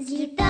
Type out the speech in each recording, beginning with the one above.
Zipper.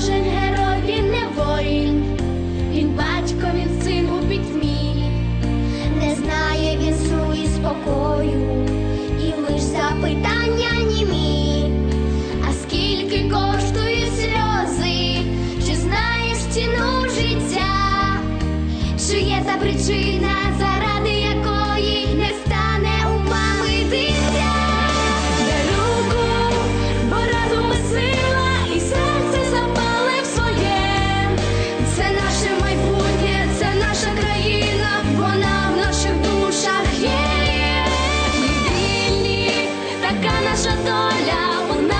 Кожен герой він не воїн, він батько, він син у пітьмі. Не знає він сну і спокою, і лиш запитання німі. А скільки коштують сльози, чи знаєш ціну життя? Чи є та причина зараз? наша доля у нас.